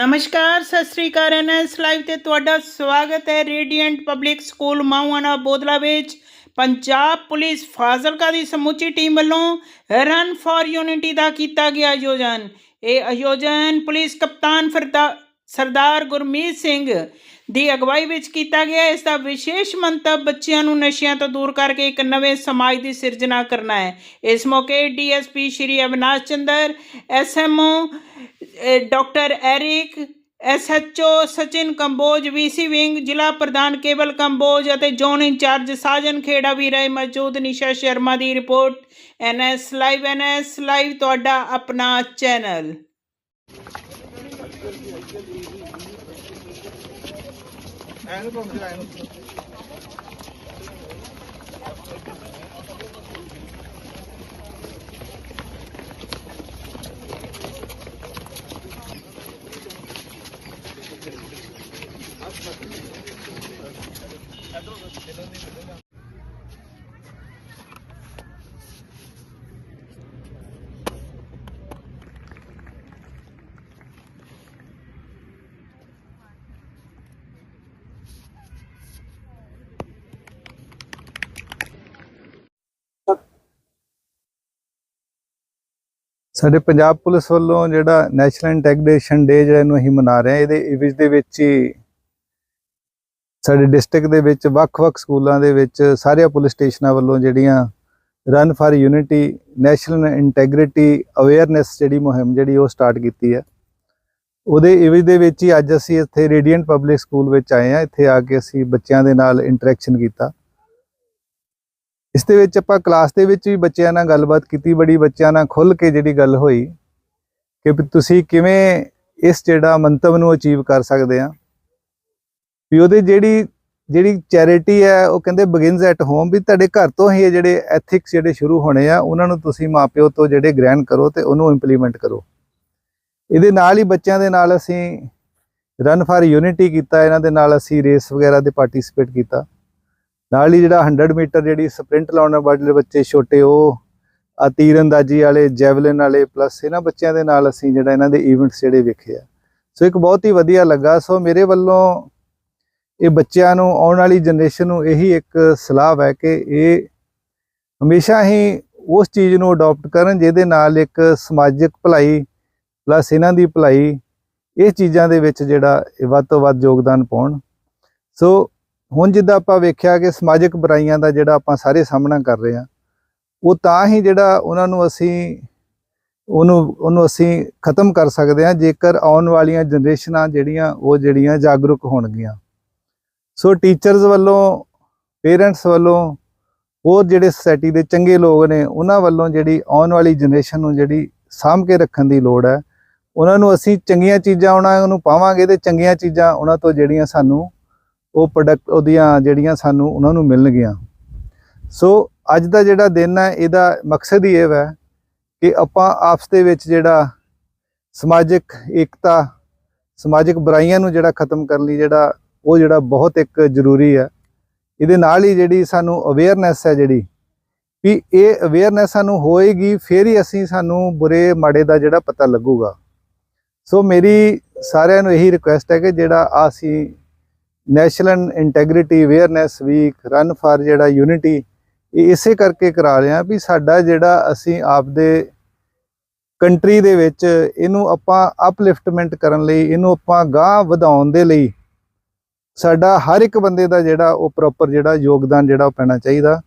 ਨਮਸਕਾਰ, ਸਤਿ ਸ੍ਰੀ ਅਕਾਲ NS live ਤੇ ਤੁਹਾਡਾ ਸਵਾਗਤ ਹੈ ਰੇਡੀਐਂਟ ਪਬਲਿਕ ਸਕੂਲ ਮਾਊਆਨਾ ਬੋਦਲਾ ਵਿੱਚ। ਪੰਜਾਬ ਪੁਲਿਸ ਫਾਜ਼ਿਲਕਾ ਦੀ ਸਮੁੱਚੀ ਟੀਮ ਵੱਲੋਂ ਰਨ ਫਾਰ ਯੂਨਿਟੀ ਦਾ ਕੀਤਾ ਗਿਆ ਆਯੋਜਨ। ਇਹ ਆਯੋਜਨ ਪੁਲਿਸ ਕਪਤਾਨ ਫਰਦਾ, ਸਰਦਾਰ ਗੁਰਮੀਤ ਸਿੰਘ ਦੀ ਅਗਵਾਈ ਵਿੱਚ ਕੀਤਾ ਗਿਆ। ਇਸ ਦਾ ਵਿਸ਼ੇਸ਼ ਮੰਤਵ ਬੱਚਿਆਂ ਨੂੰ ਨਸ਼ਿਆਂ ਤੋਂ ਦੂਰ ਕਰਕੇ ਇੱਕ ਨਵੇਂ ਸਮਾਜ ਦੀ ਸਿਰਜਣਾ ਕਰਨਾ ਹੈ। ਇਸ ਮੌਕੇ DSP Shri Avinash Chandar, SMO doctor Eric, SHO Sachin Kamboj, VC wing, ਜ਼ਿਲ੍ਹਾ ਪ੍ਰਧਾਨ ਕੇਵਲ ਕੰਬੋਜ ਅਤੇ ਜ਼ੋਨ ਇੰਚਾਰਜ ਸਾਜਨ ਖੇੜਾ ਵੀ ਰਹੇ ਮੌਜੂਦ। ਨਿਸ਼ਾ ਸ਼ਰਮਾ ਦੀ report, NS live NS live ਤੁਹਾਡਾ ਆਪਣਾ ਚੈਨਲ। ਸਾਡੇ ਪੰਜਾਬ ਪੁਲਿਸ ਵੱਲੋਂ ਜਿਹੜਾ ਨੈਸ਼ਨਲ ਇੰਟੈਗ੍ਰੇਸ਼ਨ ਡੇ ਜਿਹੜਾ ਇਹਨੂੰ ਅਸੀਂ ਮਨਾ ਰਹੇ ਹਾਂ, ਇਹਦੇ ਵਿੱਚ ਦੇ ਵਿੱਚ ਹੀ ਸਾਡੇ ਡਿਸਟ੍ਰਿਕਟ ਦੇ ਵਿੱਚ ਵੱਖ-ਵੱਖ ਸਕੂਲਾਂ ਦੇ ਵਿੱਚ ਸਾਰੇ ਪੁਲਿਸ ਸਟੇਸ਼ਨਾਂ ਵੱਲੋਂ ਜਿਹੜੀਆਂ run for unity national integrity awareness ਜਿਹੜੀ ਮੁਹਿੰਮ ਜਿਹੜੀ ਉਹ ਸਟਾਰਟ ਕੀਤੀ ਹੈ। ਉਹਦੇ ਇਵਜ ਦੇ ਵਿੱਚ ਹੀ ਅੱਜ ਅਸੀਂ ਇੱਥੇ ਰੇਡੀਐਂਟ ਪਬਲਿਕ ਸਕੂਲ ਵਿੱਚ ਆਏ ਹਾਂ। ਇੱਥੇ ਆ ਕੇ ਅਸੀਂ ਬੱਚਿਆਂ ਦੇ ਨਾਲ ਇੰਟਰੈਕਸ਼ਨ ਕੀਤਾ। ਇਸ ਦੇ ਵਿੱਚ ਆਪਾਂ ਕਲਾਸ ਦੇ ਵਿੱਚ ਵੀ ਬੱਚਿਆਂ ਨਾਲ ਗੱਲਬਾਤ ਕੀਤੀ, ਬੜੀ ਬੱਚਿਆਂ ਨਾਲ ਖੁੱਲ ਕੇ ਜਿਹੜੀ ਗੱਲ ਹੋਈ ਕਿ ਤੁਸੀਂ ਕਿਵੇਂ ਇਸ ਜਿਹੜਾ ਮੰਤਵ ਨੂੰ ਅਚੀਵ ਕਰ ਸਕਦੇ ਆ ਵੀ ਉਹਦੇ ਜਿਹੜੀ ਜਿਹੜੀ ਚੈਰਿਟੀ ਹੈ, ਉਹ ਕਹਿੰਦੇ ਬਿਗਿਨਸ ਐਟ ਹੋਮ ਵੀ ਤੁਹਾਡੇ ਘਰ ਤੋਂ ਹੀ ਇਹ ਜਿਹੜੇ ਐਥਿਕਸ ਜਿਹੜੇ ਸ਼ੁਰੂ ਹੋਣੇ ਆ, ਉਹਨਾਂ ਨੂੰ ਤੁਸੀਂ ਮਾਪਿਓ ਤੋਂ ਜਿਹੜੇ ਗ੍ਰਹਿਣ ਕਰੋ ਤੇ ਉਹਨੂੰ ਇੰਪਲੀਮੈਂਟ ਕਰੋ। ਇਹਦੇ ਨਾਲ ਹੀ ਬੱਚਿਆਂ ਦੇ ਨਾਲ ਅਸੀਂ ਰਨ ਫਾਰ ਯੂਨਿਟੀ ਕੀਤਾ, ਇਹਨਾਂ ਦੇ ਨਾਲ ਅਸੀਂ ਰੇਸ ਵਗੈਰਾ ਦੇ ਪਾਰਟਿਸਿਪੇਟ ਕੀਤਾ। ਨਾਲ ਹੀ ਜਿਹੜਾ 100 ਮੀਟਰ ਜਿਹੜੀ ਸਪ੍ਰਿੰਟ ਲਾਉਣ ਵਾਲੇ ਬੱਚੇ ਛੋਟੇ, ਉਹ ਆ ਤੀਰੰਦਾਜ਼ੀ ਵਾਲੇ ਜੈਵਲਿਨ ਵਾਲੇ ਪਲੱਸ ਇਹਨਾਂ ਬੱਚਿਆਂ ਦੇ ਨਾਲ ਅਸੀਂ ਜਿਹੜਾ ਇਹਨਾਂ ਦੇ ਇਵੈਂਟਸ ਜਿਹੜੇ ਵੇਖੇ ਆ। ਸੋ ਇੱਕ ਬਹੁਤ ਹੀ ਵਧੀਆ ਲੱਗਾ। ਸੋ ਮੇਰੇ ਵੱਲੋਂ ਇਹ ਬੱਚਿਆਂ ਨੂੰ ਆਉਣ ਵਾਲੀ ਜਨਰੇਸ਼ਨ ਨੂੰ ਇਹੀ ਇੱਕ ਸਲਾਹ ਹੈ ਕਿ ਇਹ ਹਮੇਸ਼ਾ ਹੀ ਉਸ ਚੀਜ਼ ਨੂੰ ਅਡਾਪਟ ਕਰਨ ਜਿਹਦੇ ਨਾਲ ਇੱਕ ਸਮਾਜਿਕ ਭਲਾਈ ਪਲੱਸ ਇਹਨਾਂ ਦੀ ਭਲਾਈ ਇਹ ਚੀਜ਼ਾਂ ਦੇ ਵਿੱਚ ਜਿਹੜਾ ਇਹ ਵੱਧ ਤੋਂ ਵੱਧ ਯੋਗਦਾਨ ਪਾਉਣ। ਸੋ ਹੁਣ ਜਿੱਦਾਂ ਆਪਾਂ ਵੇਖਿਆ ਕਿ ਸਮਾਜਿਕ ਬੁਰਾਈਆਂ ਦਾ ਜਿਹੜਾ ਆਪਾਂ ਸਾਰੇ ਸਾਹਮਣਾ ਕਰ ਰਹੇ ਹਾਂ, ਉਹ ਤਾਂ ਹੀ ਜਿਹੜਾ ਉਹਨਾਂ ਨੂੰ ਅਸੀਂ ਉਹਨੂੰ ਉਹਨੂੰ ਅਸੀਂ ਖਤਮ ਕਰ ਸਕਦੇ ਹਾਂ ਜੇਕਰ ਆਉਣ ਵਾਲੀਆਂ ਜਨਰੇਸ਼ਨਾਂ ਜਿਹੜੀਆਂ ਉਹ ਜਿਹੜੀਆਂ ਜਾਗਰੂਕ ਹੋਣਗੀਆਂ। ਸੋ ਟੀਚਰਸ ਵੱਲੋਂ ਪੇਰੈਂਟਸ ਵੱਲੋਂ, ਹੋਰ ਜਿਹੜੇ ਸੋਸਾਇਟੀ ਦੇ ਚੰਗੇ ਲੋਕ ਨੇ, ਉਹਨਾਂ ਵੱਲੋਂ ਜਿਹੜੀ ਆਉਣ ਵਾਲੀ ਜਨਰੇਸ਼ਨ ਨੂੰ ਜਿਹੜੀ ਸਾਂਭ ਕੇ ਰੱਖਣ ਦੀ ਲੋੜ ਹੈ, ਉਹਨਾਂ ਨੂੰ ਅਸੀਂ ਚੰਗੀਆਂ ਚੀਜ਼ਾਂ ਉਹਨਾਂ ਨੂੰ ਪਾਵਾਂਗੇ ਤੇ ਚੰਗੀਆਂ ਚੀਜ਼ਾਂ ਉਹਨਾਂ ਤੋਂ ਜਿਹੜੀਆਂ ਸਾਨੂੰ ਉਹ ਪ੍ਰੋਡਕਟ ਉਹਦੀਆਂ ਜਿਹੜੀਆਂ ਸਾਨੂੰ ਉਹਨਾਂ ਨੂੰ ਮਿਲਣਗੀਆਂ। ਸੋ ਅੱਜ ਦਾ ਜਿਹੜਾ ਦਿਨ ਹੈ, ਇਹਦਾ ਮਕਸਦ ਹੀ ਇਹ ਹੈ ਕਿ ਆਪਾਂ ਆਪਸ ਦੇ ਵਿੱਚ ਜਿਹੜਾ ਸਮਾਜਿਕ ਏਕਤਾ, ਸਮਾਜਿਕ ਬੁਰਾਈਆਂ ਨੂੰ ਜਿਹੜਾ ਖਤਮ ਕਰਨ ਲਈ ਜਿਹੜਾ ਉਹ ਜਿਹੜਾ ਬਹੁਤ ਇੱਕ ਜ਼ਰੂਰੀ ਹੈ। ਇਹਦੇ ਨਾਲ ਹੀ ਜਿਹੜੀ ਸਾਨੂੰ ਅਵੇਅਰਨੈਸ ਹੈ ਜਿਹੜੀ, ਵੀ ਇਹ ਅਵੇਅਰਨੈਸ ਸਾਨੂੰ ਹੋਏਗੀ, ਫਿਰ ਹੀ ਅਸੀਂ ਸਾਨੂੰ ਬੁਰੇ ਮਾੜੇ ਦਾ ਜਿਹੜਾ ਪਤਾ ਲੱਗੂਗਾ। ਸੋ ਮੇਰੀ ਸਾਰਿਆਂ ਨੂੰ ਇਹੀ ਰਿਕੁਐਸਟ ਹੈ ਕਿ ਜਿਹੜਾ ਅਸੀਂ national integrity awareness week run for ਜਿਹੜਾ ਯੂਨਿਟੀ ਇਹ ਇਸੇ ਕਰਕੇ ਕਰਾ ਰਹੇ ਆ ਵੀ ਸਾਡਾ ਜਿਹੜਾ ਅਸੀਂ ਆਪਦੇ ਕੰਟਰੀ ਦੇ ਵਿੱਚ ਇਹਨੂੰ ਆਪਾਂ ਅਪਲਿਫਟਮੈਂਟ ਕਰਨ ਲਈ, ਇਹਨੂੰ ਆਪਾਂ ਗਾਂਹ ਵਧਾਉਣ ਦੇ ਲਈ ਸਾਡਾ ਹਰ ਇੱਕ ਬੰਦੇ ਦਾ ਜਿਹੜਾ ਉਹ ਪ੍ਰੋਪਰ ਜਿਹੜਾ ਯੋਗਦਾਨ ਜਿਹੜਾ ਉਹ ਪੈਣਾ ਚਾਹੀਦਾ।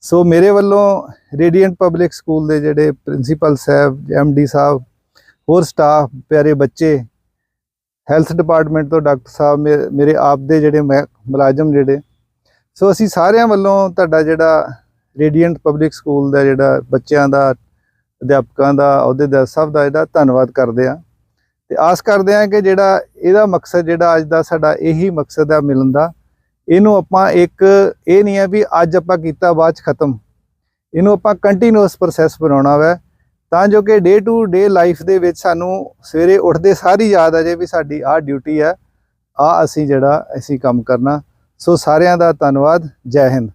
ਸੋ ਮੇਰੇ ਵੱਲੋਂ ਰੇਡੀਐਂਟ ਪਬਲਿਕ ਸਕੂਲ ਦੇ ਜਿਹੜੇ ਪ੍ਰਿੰਸੀਪਲ ਸਾਹਿਬ ਐਮਡੀ ਸਾਹਿਬ, ਹੋਰ ਸਟਾਫ ਪਿਆਰੇ ਬੱਚੇ ਹੈਲਥ ਡਿਪਾਰਟਮੈਂਟ ਤੋਂ ਡਾਕਟਰ ਸਾਹਿਬ, ਮੇ- ਮੇਰੇ ਆਪ ਦੇ ਜਿਹੜੇ ਮੈਂ- ਮੁਲਾਜ਼ਮ ਜਿਹੜੇ। ਸੋ ਅਸੀਂ ਸਾਰਿਆਂ ਵੱਲੋਂ ਤੁਹਾਡਾ ਜਿਹੜਾ ਰੇਡੀਐਂਟ ਪਬਲਿਕ ਸਕੂਲ ਦਾ ਜਿਹੜਾ ਬੱਚਿਆਂ ਦਾ, ਅਧਿਆਪਕਾਂ ਦਾ ਅਹੁਦੇਦਾਰ ਸਭ ਦਾ ਜਿਹੜਾ ਧੰਨਵਾਦ ਕਰਦੇ ਆ ਤੇ ਆਸ ਕਰਦੇ ਹਾਂ ਕਿ ਜਿਹੜਾ ਇਹਦਾ ਮਕਸਦ, ਜਿਹੜਾ ਅੱਜ ਦਾ ਸਾਡਾ ਇਹੀ ਮਕਸਦ ਆ ਮਿਲਣ ਦਾ, ਇਹਨੂੰ ਆਪਾਂ ਇੱਕ ਇਹ ਨਹੀਂ ਹੈ ਵੀ ਅੱਜ ਆਪਾਂ ਕੀਤਾ, ਬਾਅਦ ਚ ਖਤਮ। ਇਹਨੂੰ ਆਪਾਂ ਕੰਟੀਨਿਊਸ ਪ੍ਰੋਸੈਸ ਬਣਾਉਣਾ ਵੈ। ਤਾਂ ਜੋ ਕਿ ਡੇ ਟੂ ਡੇ ਲਾਈਫ ਦੇ ਵਿੱਚ ਸਾਨੂੰ ਸਵੇਰੇ ਉੱਠਦੇ ਸਾਰੀ ਯਾਦ ਆ ਜਾਏ ਵੀ ਸਾਡੀ ਆਹ ਡਿਊਟੀ ਹੈ ਆ ਅਸੀਂ ਜਿਹੜਾ ਅਸੀਂ ਕੰਮ ਕਰਨਾ। ਸੋ ਸਾਰਿਆਂ ਦਾ ਧੰਨਵਾਦ। ਜੈ ਹਿੰਦ।